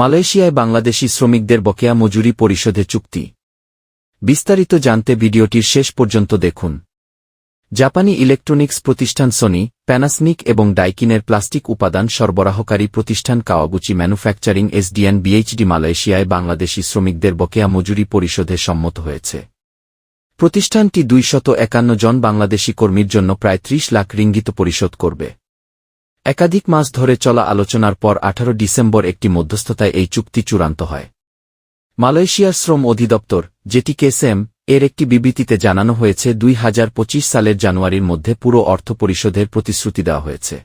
মালয়েশিয়ায় বাংলাদেশি শ্রমিকদের বকেয়া মজুরি পরিশোধে চুক্তি। বিস্তারিত জানতে ভিডিওটির শেষ পর্যন্ত দেখুন। জাপানি ইলেকট্রনিক্স প্রতিষ্ঠান সনি প্যানাসনিক এবং ডাইকিনের প্লাস্টিক উপাদান সরবরাহকারী প্রতিষ্ঠান কাওয়াগুচি ম্যানুফ্যাকচারিং এসডিএন বিএইচডি মালয়েশিয়ায় বাংলাদেশি শ্রমিকদের বকেয়া মজুরি পরিশোধে সম্মত হয়েছে। প্রতিষ্ঠানটি দুইশত একান্ন জন বাংলাদেশি কর্মীর জন্য প্রায় ত্রিশ লাখ রিঙ্গিত পরিশোধ করবে। একাধিক মাস ধরে চলা আলোচনার পর আঠারো ডিসেম্বর একটি মধ্যস্থতায় এই চুক্তি চূড়ান্ত হয়। মালয়েশিয়ার শ্রম অধিদপ্তর, যেটি কেসএম, এর একটি বিবৃতিতে জানানো হয়েছে, দুই হাজার পঁচিশ সালের জানুয়ারির মধ্যে পুরো অর্থ পরিশোধের প্রতিশ্রুতি দেওয়া হয়েছে।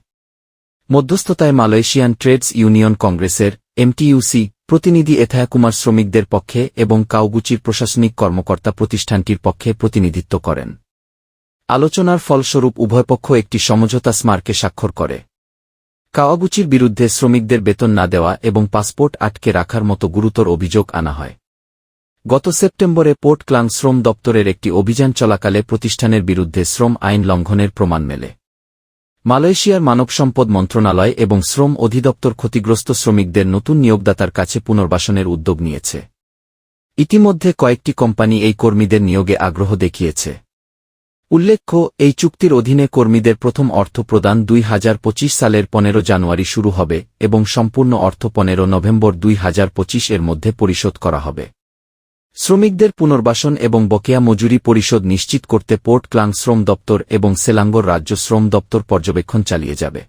মধ্যস্থতায় মালয়েশিয়ান ট্রেডস ইউনিয়ন কংগ্রেসের, এমটিইউসি, প্রতিনিধি এথায়াকুমার শ্রমিকদের পক্ষে এবং কাউগুচির প্রশাসনিক কর্মকর্তা প্রতিষ্ঠানটির পক্ষে প্রতিনিধিত্ব করেন। আলোচনার ফলস্বরূপ উভয়পক্ষ একটি সমঝোতা স্মারকে স্বাক্ষর করে। কাওয়াগুচির বিরুদ্ধে শ্রমিকদের বেতন না দেওয়া এবং পাসপোর্ট আটকে রাখার মতো গুরুতর অভিযোগ আনা হয়। গত সেপ্টেম্বরে পোর্ট ক্লাং শ্রম দপ্তরের একটি অভিযান চলাকালে প্রতিষ্ঠানের বিরুদ্ধে শ্রম আইন লঙ্ঘনের প্রমাণ মেলে। মালয়েশিয়ার মানব সম্পদ মন্ত্রণালয় এবং শ্রম অধিদপ্তর ক্ষতিগ্রস্ত শ্রমিকদের নতুন নিয়োগদাতার কাছে পুনর্বাসনের উদ্যোগ নিয়েছে। ইতিমধ্যে কয়েকটি কোম্পানি এই কর্মীদের নিয়োগে আগ্রহ দেখিয়েছে। উল্লেখ্য, এই চুক্তির অধীনে কর্মীদের প্রথম অর্থ প্রদান দুই হাজার পঁচিশ সালের পনেরো জানুয়ারি শুরু হবে এবং সম্পূর্ণ অর্থ পনেরো নভেম্বর দুই হাজার পঁচিশ এর মধ্যে পরিশোধ করা হবে। শ্রমিকদের পুনর্বাসন এবং বকেয়া মজুরি পরিশোধ নিশ্চিত করতে পোর্ট ক্লাং শ্রম দপ্তর এবং সেলাঙ্গর রাজ্য শ্রম দপ্তর পর্যবেক্ষণ চালিয়ে যাবে।